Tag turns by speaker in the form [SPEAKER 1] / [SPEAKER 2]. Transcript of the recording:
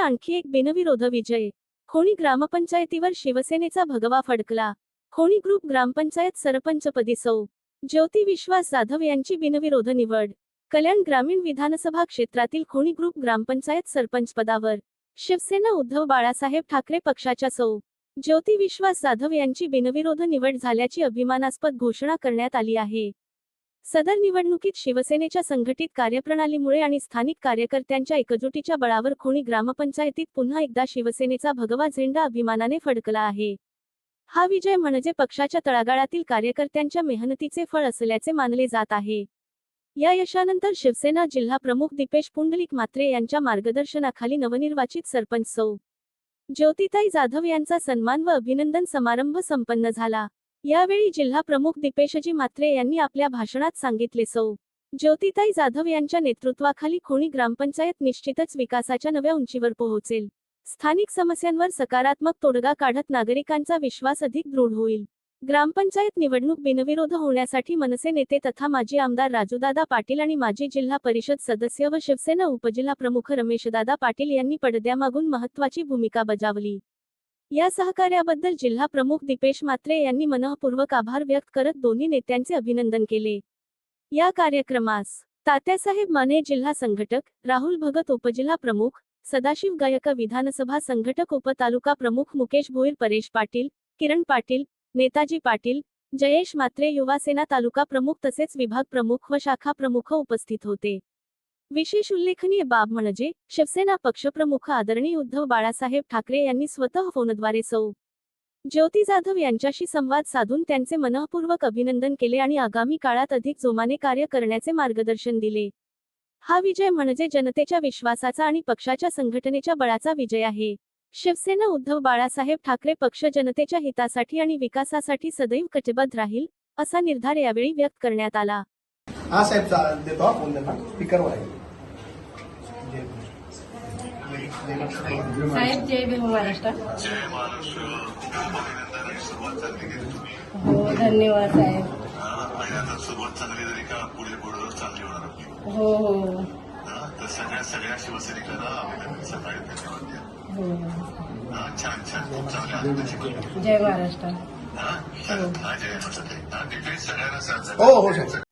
[SPEAKER 1] आणखी एक बिनविरोध विजय. खोणी ग्रामपंचायतीवर शिवसेनेचा भगवा फडकला. खोणी ग्रुप ग्रामपंचायत सरपंचपदी सौ. ज्योती विश्वास जाधव यांची बिनविरोध निवड. कल्याण ग्रामीण विधानसभा क्षेत्रातील खोणी ग्रुप ग्रामपंचायत सरपंच पदावर. शिवसेना उद्धव बाळासाहेब ठाकरे पक्षाच्या सौ. ज्योती विश्वास जाधव यांची बिनविरोध निवड झाल्याची अभिमानास्पद घोषणा करण्यात आली आहे. सदर निवडणुकीत शिवसेनेच्या संघटित कार्यप्रणालीमुळे आणि स्थानिक कार्यकर्त्यांच्या एकजुटीच्या बळावर खुणी ग्रामपंचायतीत पुन्हा एकदा शिवसेनेचा भगवा झेंडा अभिमानाने फडकला आहे. हा विजय म्हणजे पक्षाच्या तळागाळातील कार्यकर्त्यांच्या मेहनतीचे फळ असल्याचे मानले जात आहे. या यशानंतर शिवसेना जिल्हा प्रमुख दीपेश पुंडलिक म्हात्रे यांच्या मार्गदर्शनाखाली नवनिर्वाचित सरपंच सौ. ज्योतिताई जाधव यांचा सन्मान व अभिनंदन समारंभ संपन्न झाला. यावेळी जिल्हा प्रमुख दीपेशजी म्हात्रे यांनी आपल्या भाषणात सांगितले सौ. ज्योतिताई जाधव यांच्या नेतृत्वाखाली खोणी ग्रामपंचायत निश्चितच विकासाच्या नव्या उंचीवर पोहोचेल. स्थानिक समस्यांवर सकारात्मक तोडगा काढत नागरिकांचा विश्वास अधिक दृढ होईल. ग्रामपंचायत निवडणूक बिनविरोध होण्यासाठी मनसे नेते तथा माजी आमदार राजूदादा पाटील आणि माजी जिल्हा परिषद सदस्य व शिवसेना उपजिल्हा प्रमुख रमेशदादा पाटील यांनी पडद्यामागून महत्वाची भूमिका बजावली. या सहकार्याबद्दल जिल्हा प्रमुख दीपेश म्हात्रे यांनी मनःपूर्वक आभार व्यक्त करत दोन्ही नेत्यांचे अभिनंदन केले. या कार्यक्रमास तात्यासाहेब माने जिल्हा संघटक राहुल भगत उपजिल्हा प्रमुख सदाशिव गायक विधानसभा संघटक उपतालुका प्रमुख मुकेश भोईर परेश पाटील किरण पाटील नेताजी पाटील जयेश म्हात्रे युवासेना तालुका प्रमुख तसेच विभाग प्रमुख व शाखा प्रमुख उपस्थित होते. विशेष उल्लेखनीय बाब म्हणजे शिवसेना पक्षप्रमुख आदरणीय उद्धव बाळासाहेब ठाकरे यांनी स्वतः फोनद्वारे सौ. ज्योती जाधव यांच्याशी संवाद साधून त्यांचे मनःपूर्वक अभिनंदन केले आणि आगामी काळात अधिक जोमाने कार्य करण्याचे मार्गदर्शन दिले. हा विजय म्हणजे जनतेच्या विश्वासाचा आणि पक्षाच्या संघटनेच्या बळाचा विजय आहे. शिवसेना उद्धव बाळासाहेब ठाकरे पक्ष जनतेच्या हितासाठी आणि विकासासाठी सदैव कटिबद्ध राहील असा निर्धार यावेळी व्यक्त करण्यात आला.
[SPEAKER 2] हा साहेब
[SPEAKER 3] साहेब जय भीम महाराष्ट्र. हो धन्यवाद साहेब.
[SPEAKER 4] आणि आता का पुढे पुढे
[SPEAKER 3] हो. हो
[SPEAKER 4] तर सगळ्या सगळ्या शिवसैनिकांना सकाळी छान छान खूप चांगली
[SPEAKER 3] जय महाराष्ट्र
[SPEAKER 4] हो हो. हो,
[SPEAKER 2] हो.